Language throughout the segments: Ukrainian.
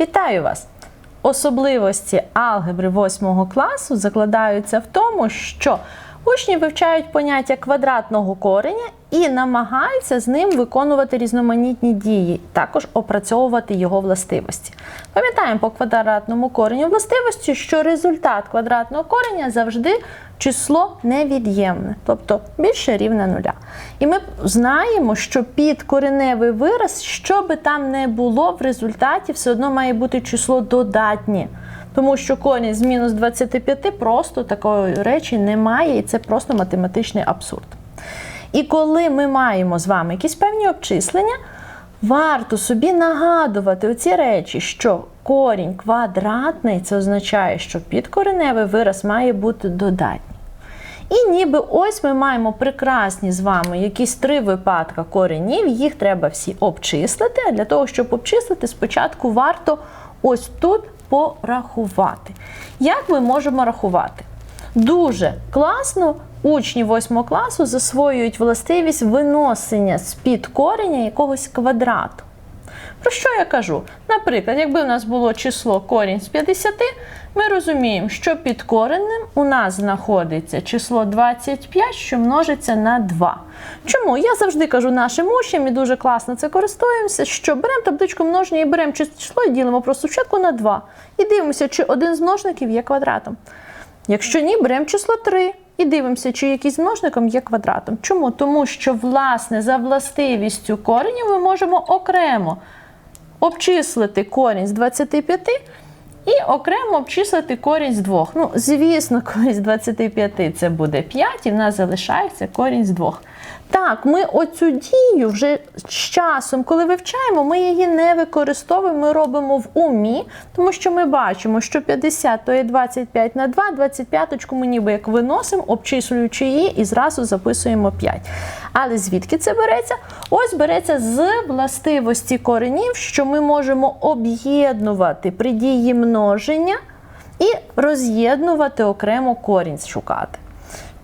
Вітаю вас! Особливості алгебри 8 класу закладаються в тому, що учні вивчають поняття квадратного кореня і намагаються з ним виконувати різноманітні дії, також опрацьовувати його властивості. Пам'ятаємо по квадратному кореню властивості, що результат квадратного кореня завжди число невід'ємне, тобто більше рівне нуля. І ми знаємо, що підкореневий вираз, що би там не було, в результаті все одно має бути число додатнє. Тому що корінь з мінус 25 просто такої речі немає, і це просто математичний абсурд. І коли ми маємо з вами якісь певні обчислення, варто собі нагадувати оці речі, що корінь квадратний, це означає, що підкореневий вираз має бути додатній. І ніби ось ми маємо прекрасні з вами якісь три випадка коренів, їх треба всі обчислити. А для того, щоб обчислити, спочатку варто ось тут порахувати. Як ми можемо рахувати? Дуже класно учні 8 класу засвоюють властивість виносення з-під кореня якогось квадрату. Про що я кажу? Наприклад, якби у нас було число корінь з 50, ми розуміємо, що під коренем у нас знаходиться число 25, що множиться на 2. Чому? Я завжди кажу нашим учням і дуже класно це користуємося, що беремо табличку множення і беремо число і ділимо просто спочатку на 2. І дивимося, чи один з множників є квадратом. Якщо ні, беремо число 3 і дивимося, чи якийсь множником є квадратом. Чому? Тому що, власне, за властивістю коренів ми можемо окремо обчислити корінь з 25 і окремо обчислити корінь з 2. Ну, звісно, корінь з 25 це буде 5, і в нас залишається корінь з 2. Так, ми оцю дію вже з часом, коли вивчаємо, ми її не використовуємо, ми робимо в умі, тому що ми бачимо, що 50 то є 25 на 2, 25 ми ніби як виносимо, обчислюючи її, і зразу записуємо 5. Але звідки це береться? Ось береться з властивості коренів, що ми можемо об'єднувати при дії множення і роз'єднувати окремо корінь шукати.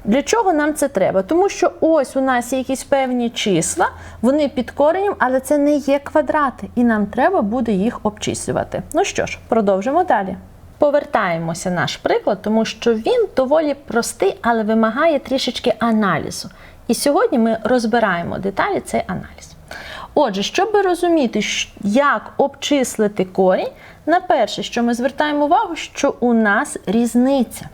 Для чого нам це треба? Тому що ось у нас є якісь певні числа, вони під коренем, але це не є квадрати, і нам треба буде їх обчислювати. Ну що ж, продовжимо далі. Повертаємося наш приклад, тому що він доволі простий, але вимагає трішечки аналізу. І сьогодні ми розбираємо деталі цей аналіз. Отже, щоб розуміти, як обчислити корінь, на перше, що ми звертаємо увагу, що у нас різниця.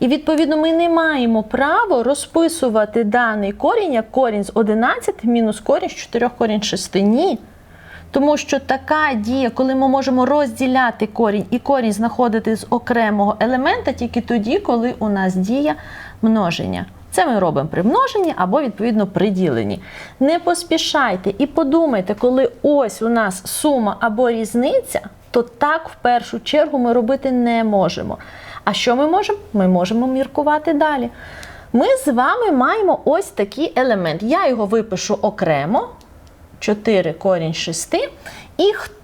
І відповідно ми не маємо права розписувати даний корінь як корінь з 11 мінус корінь з 4 корінь 6. Ні. Тому що така дія, коли ми можемо розділяти корінь і корінь знаходити з окремого елемента тільки тоді, коли у нас дія множення. Це ми робимо при множенні або, відповідно, при діленні. Не поспішайте і подумайте, коли ось у нас сума або різниця, то так в першу чергу ми робити не можемо. А що ми можемо? Ми можемо міркувати далі. Ми з вами маємо ось такий елемент. Я його випишу окремо. 4 корінь 6. І хто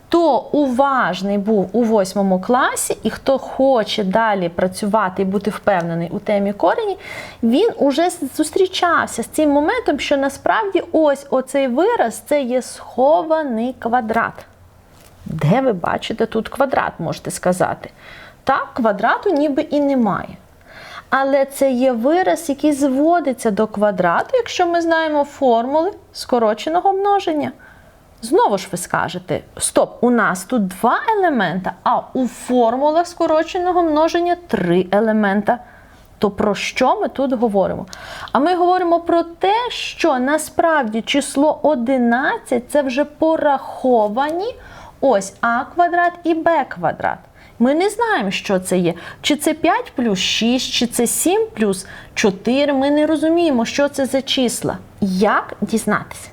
уважний був у 8 класі, і хто хоче далі працювати і бути впевнений у темі корені, він уже зустрічався з цим моментом, що насправді ось оцей вираз це є схований квадрат. Де ви бачите тут квадрат, можете сказати? Так, квадрату ніби і немає. Але це є вираз, який зводиться до квадрату, якщо ми знаємо формули скороченого множення. Знову ж ви скажете: стоп, у нас тут два елемента, а у формулах скороченого множення три елемента. То про що ми тут говоримо? А ми говоримо про те, що насправді число 11 це вже пораховані ось а квадрат і б квадрат. Ми не знаємо, що це є. Чи це 5 плюс 6, чи це 7 плюс 4. Ми не розуміємо, що це за числа. Як дізнатися?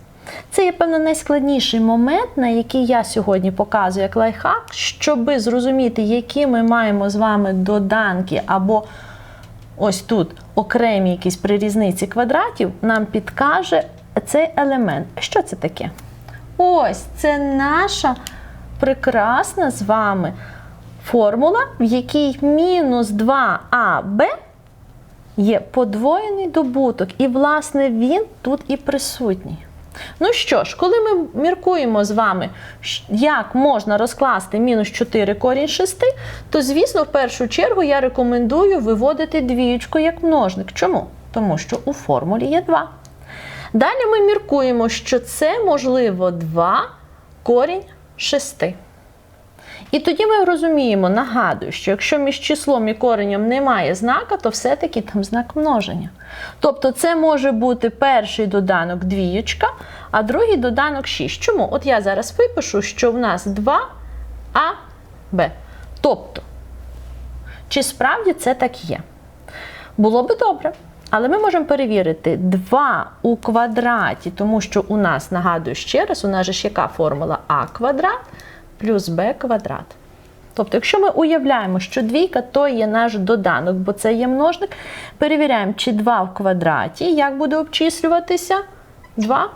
Це є, певно, найскладніший момент, на який я сьогодні показую як лайфхак, щоби зрозуміти, які ми маємо з вами доданки або ось тут окремі якісь при різниці квадратів, нам підкаже цей елемент. Що це таке? Ось це наша прекрасна з вами формула, в якій мінус 2аб є подвоєний добуток. І, власне, він тут і присутній. Ну що ж, коли ми міркуємо з вами, як можна розкласти мінус 4 корінь 6, то, звісно, в першу чергу я рекомендую виводити двієчку як множник. Чому? Тому що у формулі є 2. Далі ми міркуємо, що це можливо 2 корінь 6. І тоді ми розуміємо, нагадую, що якщо між числом і коренем немає знака, то все-таки там знак множення. Тобто це може бути перший доданок двієчка, а другий доданок 6. Чому? От я зараз випишу, що в нас 2 а Б. Тобто, чи справді це так є? Було би добре. Але ми можемо перевірити 2 у квадраті, тому що у нас, нагадую ще раз, у нас же ж яка формула а квадрат плюс b квадрат. Тобто, якщо ми уявляємо, що двійка то є наш доданок, бо це є множник, перевіряємо, чи 2 в квадраті, як буде обчислюватися 2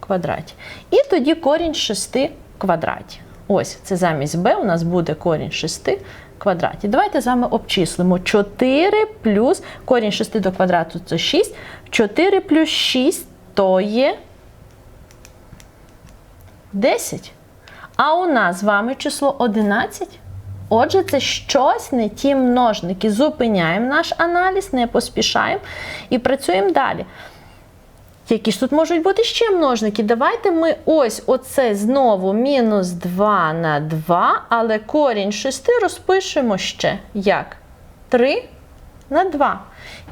в квадраті. І тоді корінь 6 в квадраті. Ось це замість b у нас буде корінь 6 в квадраті. Давайте з вами обчислимо 4 плюс корінь 6 до квадрату це 6. 4 плюс 6 то є 10. А у нас з вами число 11. Отже, це щось не ті множники. Зупиняємо наш аналіз, не поспішаємо і працюємо далі. Які ж тут можуть бути ще множники? Давайте ми ось оце знову мінус 2 на 2, але корінь 6 розпишемо ще як 3 на 2.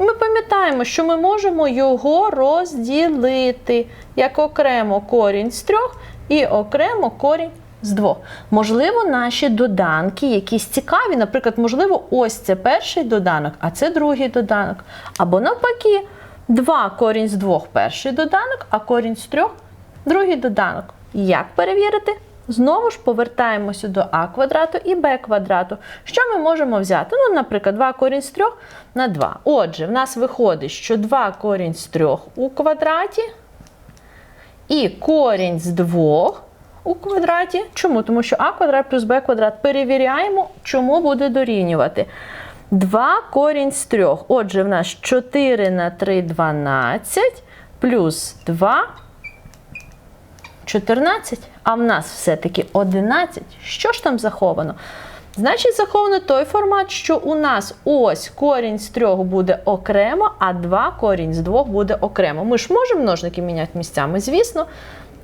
І ми пам'ятаємо, що ми можемо його розділити як окремо корінь з 3 і окремо корінь з 2. Можливо, наші доданки якісь цікаві. Наприклад, можливо, ось це перший доданок, а це другий доданок. Або навпаки, 2 корінь з 2 перший доданок, а корінь з 3 другий доданок. Як перевірити? Знову ж повертаємося до а квадрату і b квадрату. Що ми можемо взяти? Ну, наприклад, 2 корінь з 3 на 2. Отже, в нас виходить, що 2 корінь з 3 у квадраті і корінь з 2 у квадраті. Чому? Тому що а квадрат плюс b квадрат перевіряємо, чому буде дорівнювати. 2 корінь з 3. Отже, в нас 4 на 3 12 плюс 2 14. А в нас все-таки 11. Що ж там заховано? Значить, заховано той формат, що у нас ось корінь з 3 буде окремо, а 2 корінь з 2 буде окремо. Ми ж можемо множники міняти місцями, звісно.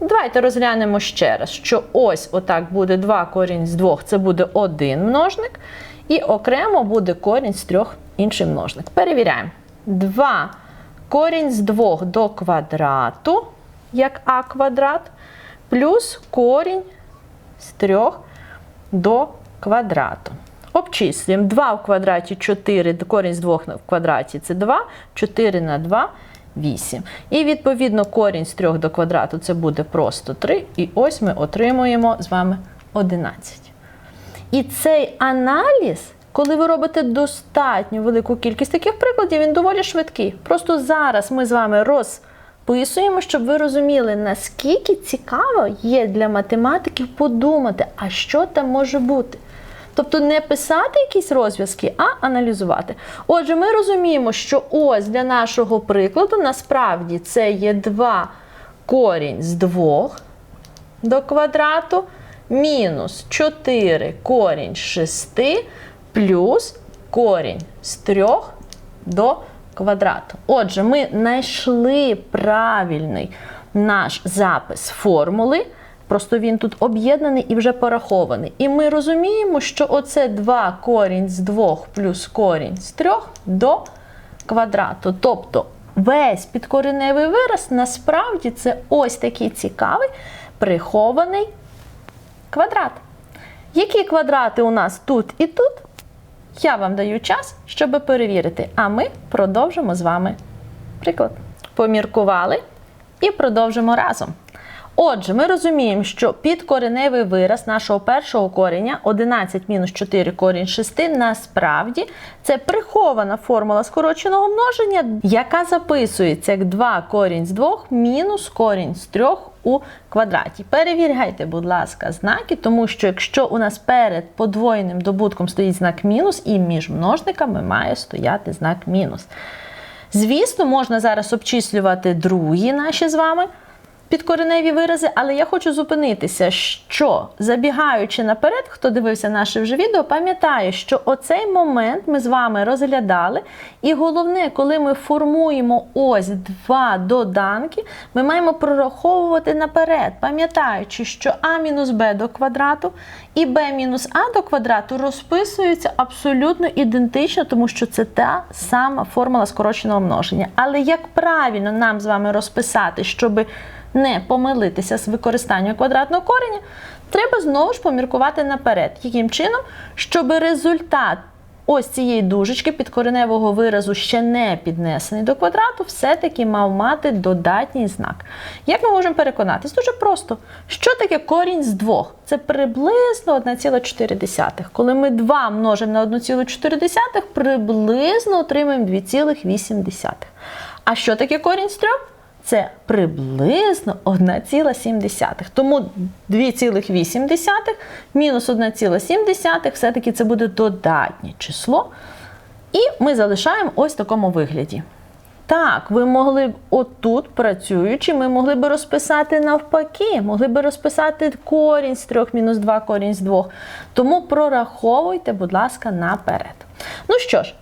Давайте розглянемо ще раз, що ось отак буде 2 корінь з 2, це буде один множник. І окремо буде корінь з 3 інший множник. Перевіряємо. 2 корінь з 2 до квадрату, як а квадрат, плюс корінь з 3 до квадрату. Обчислюємо 2 в квадраті 4, корінь з 2 в квадраті це 2, 4 на 2 8. І відповідно корінь з 3 до квадрату це буде просто 3. І ось ми отримуємо з вами 11. І цей аналіз, коли ви робите достатньо велику кількість таких прикладів, він доволі швидкий. Просто зараз ми з вами розписуємо, щоб ви розуміли, наскільки цікаво є для математиків подумати, а що там може бути. Тобто не писати якісь розв'язки, а аналізувати. Отже, ми розуміємо, що ось для нашого прикладу насправді це є 2 корінь з 2 до квадрату, мінус 4 корінь з 6 плюс корінь з 3 до квадрату. Отже, ми знайшли правильний наш запис формули. Просто він тут об'єднаний і вже порахований. І ми розуміємо, що оце 2 корінь з 2 плюс корінь з 3 до квадрату. Тобто весь підкореневий вираз насправді це ось такий цікавий прихований квадрат. Які квадрати у нас тут і тут? Я вам даю час, щоб перевірити. А ми продовжимо з вами приклад. Поміркували і продовжимо разом. Отже, ми розуміємо, що підкореневий вираз нашого першого кореня 11 мінус 4 корінь 6 насправді це прихована формула скороченого множення, яка записується як 2 корінь з 2 мінус корінь з 3 у квадраті. Перевіряйте, будь ласка, знаки, тому що якщо у нас перед подвоєним добутком стоїть знак мінус, і між множниками має стояти знак мінус. Звісно, можна зараз обчислювати другі наші з вами підкореневі вирази, але я хочу зупинитися, що забігаючи наперед, хто дивився наше вже відео, пам'ятає, що оцей момент ми з вами розглядали. І головне, коли ми формуємо ось два доданки, ми маємо прораховувати наперед, пам'ятаючи, що а мінус b до квадрату і b мінус а до квадрату розписуються абсолютно ідентично, тому що це та сама формула скороченого множення. Але як правильно нам з вами розписати, щоби не помилитися з використанням квадратного кореня, треба знову ж поміркувати наперед. Яким чином, щоб результат ось цієї дужечки підкореневого виразу ще не піднесений до квадрату, все-таки мав мати додатній знак. Як ми можемо переконатись? Дуже просто. Що таке корінь з двох? Це приблизно 1,4. Коли ми 2 множимо на 1,4, приблизно отримаємо 2,8. А що таке корінь з трьох? Це приблизно 1,7. Тому 2,8 мінус 1,7 все-таки це буде додатнє число. І ми залишаємо ось в такому вигляді. Так, ви могли б отут, працюючи, ми могли б розписати навпаки, могли б розписати корінь з 3 мінус 2 корінь з 2. Тому прораховуйте, будь ласка, наперед. Ну що ж,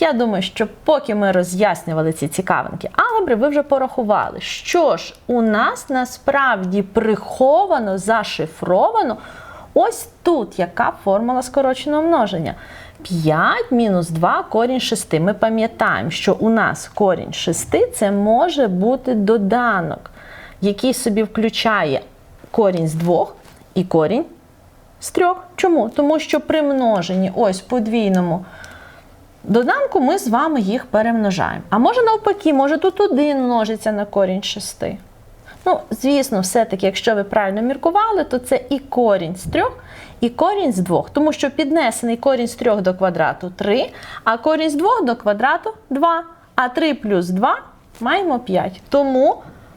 я думаю, що поки ми роз'яснювали ці цікавинки алгебри, ви вже порахували, що ж у нас насправді приховано, зашифровано ось тут яка формула скороченого множення. 5 мінус 2 корінь 6. Ми пам'ятаємо, що у нас корінь 6 це може бути доданок, який собі включає корінь з 2 і корінь з 3. Чому? Тому що при множенні ось подвійному доданку ми з вами їх перемножаємо. А може навпаки, може тут один множиться на корінь 6. Ну, звісно, все-таки, якщо ви правильно міркували, то це і корінь з 3, і корінь з 2. Тому що піднесений корінь з 3 до квадрату 3, а корінь з 2 до квадрату 2. А 3 плюс 2 маємо 5. Тому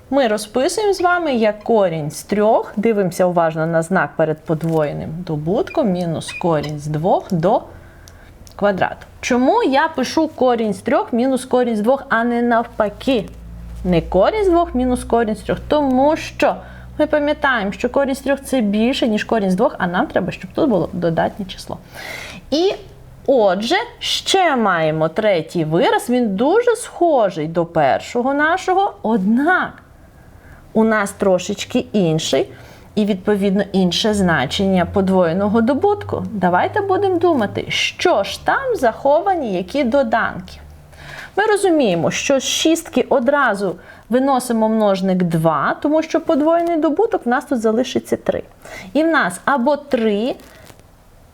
ми розписуємо з вами як корінь з 3, дивимося уважно на знак перед подвоєним добутком, мінус корінь з 2 до квадрату. Чому я пишу корінь з 3 мінус корінь з 2, а не навпаки? Не корінь з 2 мінус корінь з 3. Тому що ми пам'ятаємо, що корінь з 3 це більше, ніж корінь з 2, а нам треба, щоб тут було додатнє число. І отже, ще маємо третій вираз. Він дуже схожий до першого нашого, однак у нас трошечки інший. І, відповідно, інше значення подвоєного добутку. Давайте будемо думати, що ж там заховані які доданки. Ми розуміємо, що з шістки одразу виносимо множник 2, тому що подвоєний добуток в нас тут залишиться 3. І в нас або 3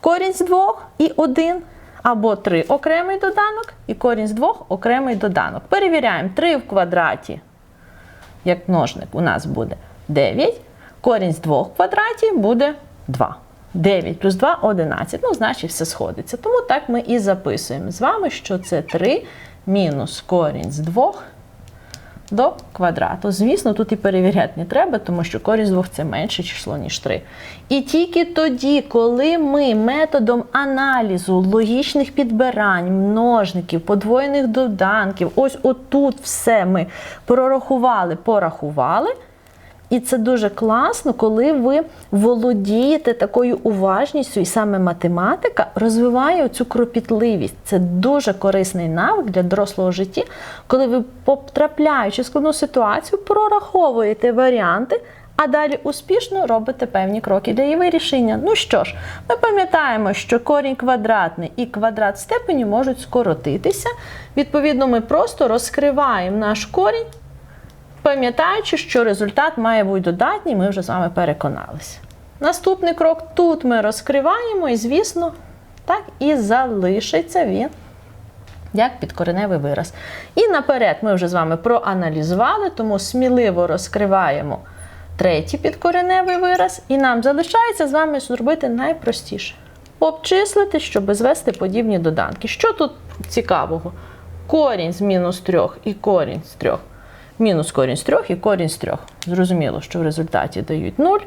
корінь з 2 і 1, або 3 окремий доданок, і корінь з 2 окремий доданок. Перевіряємо 3 в квадраті, як множник, у нас буде 9. Корінь з 2 в квадраті буде 2. 9 плюс 2 11. Ну, значить, все сходиться. Тому так ми і записуємо з вами, що це 3 мінус корінь з 2 до квадрату. Звісно, тут і перевіряти не треба, тому що корінь з 2 це менше число, ніж 3. І тільки тоді, коли ми методом аналізу логічних підбирань, множників, подвоєних доданків, ось отут все ми прорахували, порахували. І це дуже класно, коли ви володієте такою уважністю, і саме математика розвиває цю кропітливість. Це дуже корисний навик для дорослого життя, коли ви, потрапляючи в складну ситуацію, прораховуєте варіанти, а далі успішно робите певні кроки для її вирішення. Ну що ж, ми пам'ятаємо, що корінь квадратний і квадрат степені можуть скоротитися. Відповідно, ми просто розкриваємо наш корінь. Пам'ятаючи, що результат має бути додатній, ми вже з вами переконалися. Наступний крок тут ми розкриваємо, і, звісно, так і залишиться він як підкореневий вираз. І наперед ми вже з вами проаналізували, тому сміливо розкриваємо третій підкореневий вираз, і нам залишається з вами зробити найпростіше. Обчислити, щоб звести подібні доданки. Що тут цікавого? Корінь з мінус 3 і корінь з 3 мінус корінь з 3 і корінь з 3. Зрозуміло, що в результаті дають 0.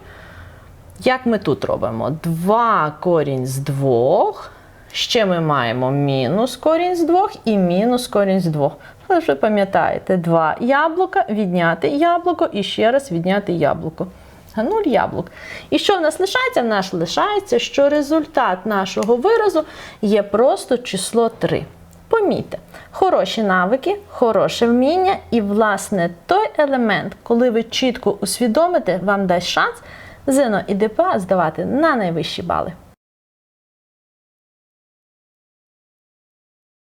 Як ми тут робимо? 2 корінь з 2. Ще ми маємо мінус корінь з 2 і мінус корінь з 2. Ви вже пам'ятаєте, два яблука, відняти яблуко і ще раз відняти яблуко. А нуль яблук. І що в нас лишається? В нас лишається, що результат нашого виразу є просто число 3. Помітьте, хороші навики, хороше вміння, і, власне, той елемент, коли ви чітко усвідомите, вам дасть шанс ЗНО і ДПА здавати на найвищі бали.